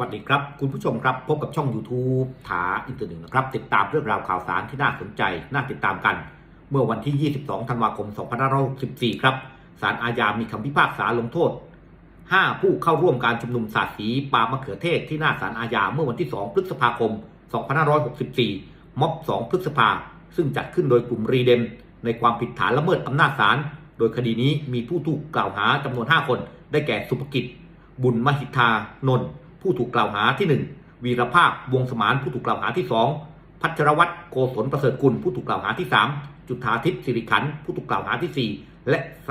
วัสดีครับ คุณผู้ชมครับ พบกับช่อง YouTube ถาอินเตอร์หนึ่งนะครับ ติดตามเรื่องราวข่าวสารที่น่าสนใจ น่าติดตามกัน เมื่อวันที่ 22 ธันวาคม 2564 ครับศาลอาญามีคำพิพากษาลงโทษ 5 ผู้เข้าร่วมการชุมนุมสาดสีปามะเขือเทศที่หน้าศาลอาญาเมื่อวันที่ 2 พฤษภาคม 2564 ม็อบ 2 พฤษภา ซึ่งจัดขึ้นโดยกลุ่มรีเดม ในความผิดฐานละเมิดอำนาจศาล โดยคดีนี้มีผู้ถูกกล่าวหาจำนวน 5 คน ได้แก่สุภกิจ บุญมหิทธานนท์ ผู้ถูกกล่าวหาที่ 1 วีรภาพวงสมานผู้ถูกกล่าวหาที่ 2 พัชรวัตรโกศลประเสริฐกุลผู้ถูกกล่าวหาที่ 3 จุธาทิพย์สิริขันผู้ถูกกล่าวหาที่ 4 และส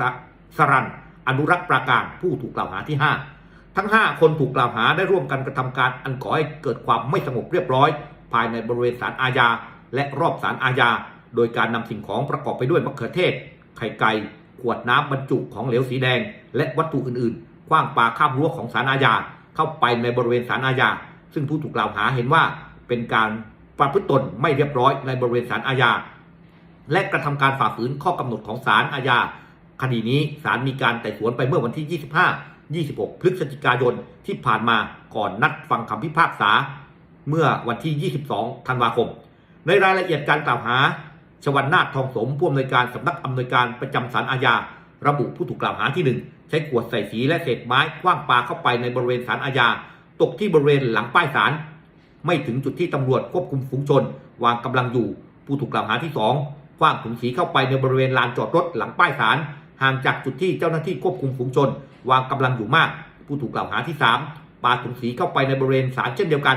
สรันอนุรักษ์ปราการผู้ถูกกล่าวหาที่ 5 ทั้ง 5 คนถูกกล่าวหาได้ร่วมกันกระทำการอันก่อให้เกิดความไม่สงบเรียบร้อย ภายในบริเวณศาลอาญา และรอบศาลอาญา โดยการนำสิ่งของประกอบไปด้วยมะเขือเทศ ไข่ไก่ขวดน้ำบรรจุของเหลวสีแดง และวัตถุอื่นๆคว้างปาข้ามรั้วของศาลอาญา เข้าไปในบริเวณศาลอาญา ซึ่งผู้ถูกกล่าวหาเห็นว่าเป็นการประพฤติตนไม่เรียบร้อยในบริเวณศาลอาญา และกระทำการฝ่าฝืนข้อกำหนดของศาลอาญา คดีนี้ศาลมีการไต่สวนไปเมื่อวันที่ 25 26 พฤศจิกายนที่ผ่านมาก่อนนัดฟังคำพิพากษา เมื่อวันที่ 22 ธันวาคม ในรายละเอียดการกล่าวหา ชวันนาถทองสมผู้อำนวยการสำนักอำนวยการประจำศาลอาญา ระบุผู้ถูกกล่าวหาที่ 1 ใช้ขวดใส่สีและเศษไม้คว้างปาเข้าไปในบริเวณศาลอาญา ตกที่บริเวณหลังป้ายศาลไม่ถึงจุดที่ตำรวจควบคุมฝูงชน วางกำลังอยู่ ผู้ถูกกล่าวหาที่ 2 คว้างถุงสีเข้าไปในบริเวณลานจอดรถหลังป้ายศาลห่างจากจุดที่เจ้าหน้าที่ควบคุมฝูงชน วางกำลังอยู่มาก ผู้ถูกกล่าวหาที่ 3 ปาถุงสีเข้าไปในบริเวณศาลเช่นเดียวกัน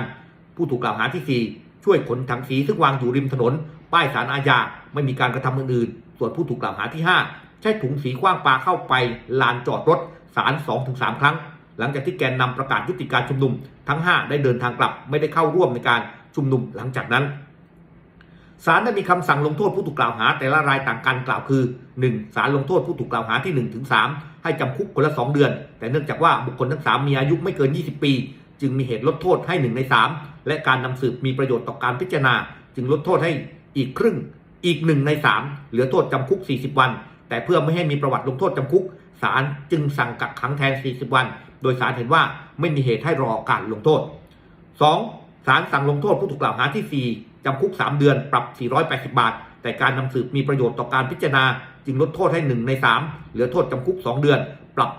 ผู้ถูกกล่าวหาที่ 4 ช่วยขนถังสีซึ่งวางอยู่ริมถนน ป้ายศาลอาญาไม่มีการกระทำอื่นๆส่วนผู้ถูกกล่าวหาที่ 5 ใช้ถุงสีคว้างปาเข้าไปลานจอดรถศาล2-3 ครั้ง หลังจากที่แกนนำประกาศยุติการชุมนุมทั้ง 5 ได้เดินทางกลับ ไม่ได้เข้าร่วมในการชุมนุมหลังจากนั้นศาลได้มีคำสั่งลงโทษผู้ถูกกล่าวหา แต่ละรายต่างกันกล่าวคือ 1. ศาลลงโทษผู้ถูกกล่าวหาที่1ถึง3ให้จำคุกคนละ 2 เดือน แต่เนื่องจากว่าบุคคลทั้ง 3 มีอายุไม่เกิน 20 ปี จึงมีเหตุลดโทษให้ 1 ใน 3 และการนำสืบมีประโยชน์ต่อการพิจารณา จึงลดโทษให้อีกครึ่งอีก 1 ใน 3 เหลือโทษจำคุก 40 วัน แต่เพื่อไม่ให้มีประวัติลงโทษจำคุกศาลจึงสั่งกักขังแทน 40 วัน โดยศาลเห็นว่าไม่มีเหตุให้รอการลงโทษ 2. ศาลสั่งลงโทษผู้ถูกกล่าวหาที่ 4 จำคุก 3 เดือนปรับ 480 บาท แต่การนำสืบมีประโยชน์ต่อการพิจารณา จึงลดโทษให้ 1 ใน 3 เหลือโทษจำคุก 2 เดือน ปรับ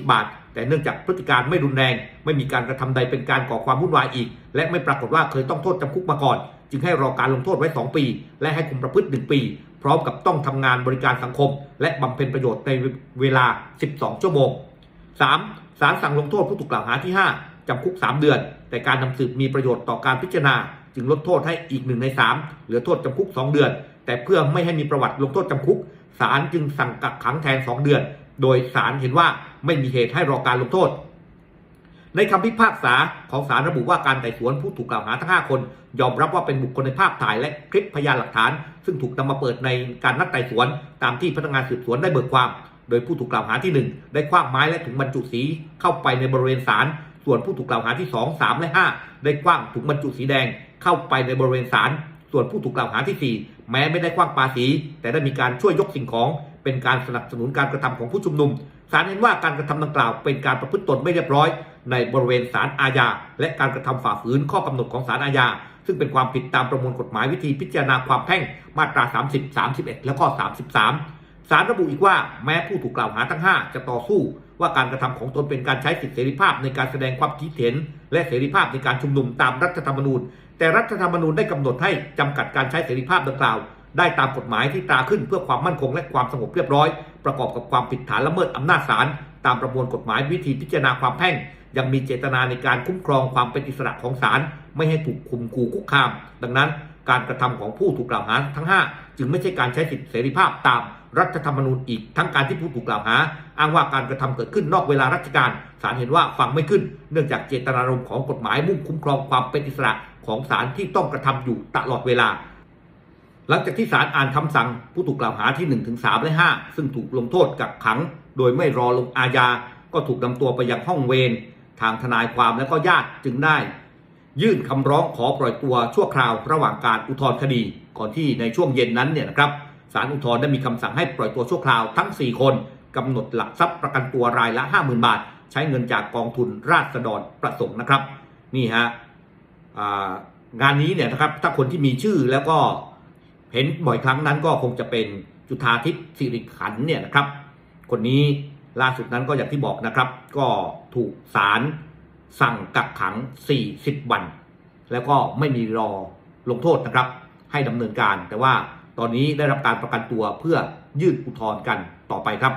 320 บาท แต่เนื่องจากพฤติการไม่รุนแรง ไม่มีการกระทำใดเป็นการก่อความวุ่นวายอีก และไม่ปรากฏว่าเคยต้องโทษจำคุกมาก่อน จึงให้รอการลงโทษไว้ 2 ปี และให้คุมประพฤติ 1 ปี พร้อมกับต้องทำงานบริการสังคม และบำเพ็ญประโยชน์ในเวลา 12 ชั่วโมง 3. ศาลสั่งลงโทษผู้ถูกกล่าวหาที่ 5 จำคุก 3 เดือน แต่การนำสืบมีประโยชน์ต่อการพิจารณา จึงลดโทษให้อีก1ใน 3 เหลือโทษจำคุก 2 เดือน แต่เพื่อไม่ให้มีประวัติลงโทษจำคุกศาลจึงสั่งกักขังแทน 2 เดือน โดยศาลเห็นว่าไม่มีเหตุให้รอการลงโทษ ในคำพิพากษาของศาลระบุว่าการไต่สวนผู้ถูกกล่าวหาทั้ง 5 คน ยอมรับว่าเป็นบุคคลในภาพถ่ายและคลิปพยานหลักฐาน ซึ่งถูกนำมาเปิดในการนัดไต่สวน ตามที่พนักงานสืบสวนได้เบิกความ โดยผู้ถูกกล่าวหาที่ 1 ได้คว้างไม้และถุงบรรจุสีเข้าไปในบริเวณศาลส่วนผู้ถูกกล่าวหาที่ 2 3 และ 5 ได้คว้างถุงบรรจุสีแดงเข้าไปในบริเวณศาลส่วนผู้ถูกกล่าวหาที่ 4 แม้ไม่ได้คว้างปาสี แต่ได้มีการช่วยยกสิ่งของ เป็นการสนับสนุนการกระทำของผู้ชุมนุมศาลเห็นว่าการกระทำดังกล่าว เป็นการประพฤติตนไม่เรียบร้อย ในบริเวณศาลอาญา และการกระทำฝ่าฝืนข้อกำหนดของศาลอาญา ซึ่งเป็นความผิดตามประมวลกฎหมายวิธีพิจารณาความแพ่งมาตรา 30 31 และข้อ33 ศาลระบุอีกว่าแม้ผู้ถูกกล่าวหาทั้ง 5 จะต่อสู้ ว่าการกระทำของตนเป็นการใช้สิทธิเสรีภาพในการแสดงความคิดเห็น และเสรีภาพในการชุมนุมตามรัฐธรรมนูญ แต่รัฐธรรมนูญได้กำหนดให้จำกัดการใช้เสรีภาพดังกล่าวได้ตามกฎหมายที่ตราขึ้นเพื่อความมั่นคงและความสงบเรียบร้อย ประกอบกับความผิดฐานละเมิดอำนาจศาลตามประมวลกฎหมายวิธีพิจารณาความแพ่ง ยังมีเจตนาในการคุ้มครองความเป็นอิสระของศาลไม่ให้ถูกคุมขู่คุกคาม ดังนั้นการกระทำของผู้ถูกกล่าวหาทั้ง 5 จึงไม่ใช่การใช้สิทธิเสรีภาพตามรัฐธรรมนูญอีกทั้งการที่ผู้ถูกกล่าวหา อ้างว่าการกระทำเกิดขึ้นนอกเวลาราชการศาลเห็นว่าฟังไม่ขึ้น เนื่องจากเจตนารมณ์ของกฎหมายมุ่งคุ้มครองความเป็นอิสระของศาลที่ต้องกระทำอยู่ตลอดเวลา หลังจากที่ศาลอ่านคำสั่งผู้ถูกกล่าวหาที่1ถึง3และ 5 ซึ่งถูกลงโทษกักขัง โดยไม่รอลงอาญาก็ถูกนำตัวไปยังห้องเวร ทางทนายความและก็ญาติจึงได้ ยื่นคำร้องขอปล่อยตัวชั่วคราวระหว่างการอุทธรณ์คดี ก่อนที่ในช่วงเย็นนั้นเนี่ยนะครับศาลอุทธรณ์ได้มีคำสั่งให้ปล่อยตัวชั่วคราวทั้ง 4 คนกำหนดหลักทรัพย์ประกันตัวรายละ 50,000 บาท ใช้เงินจากกองทุนราษฎรประสงค์นะครับ นี่ฮะงานนี้เนี่ยนะครับถ้าคนที่มีชื่อแล้วก็เห็นบ่อยครั้งนั้นก็คงจะเป็นจุธาทิพย์สิริขันเนี่ยนะครับ คนนี้ ล่าสุดนั้นก็อย่างที่บอกนะครับ ก็ถูกศาลสั่งกักขัง 40 วัน แล้วก็ไม่มีรอลงโทษนะครับ ให้ดำเนินการ แต่ว่าตอนนี้ได้รับการประกันตัวเพื่อยื่นอุทธรณ์กันต่อไปครับ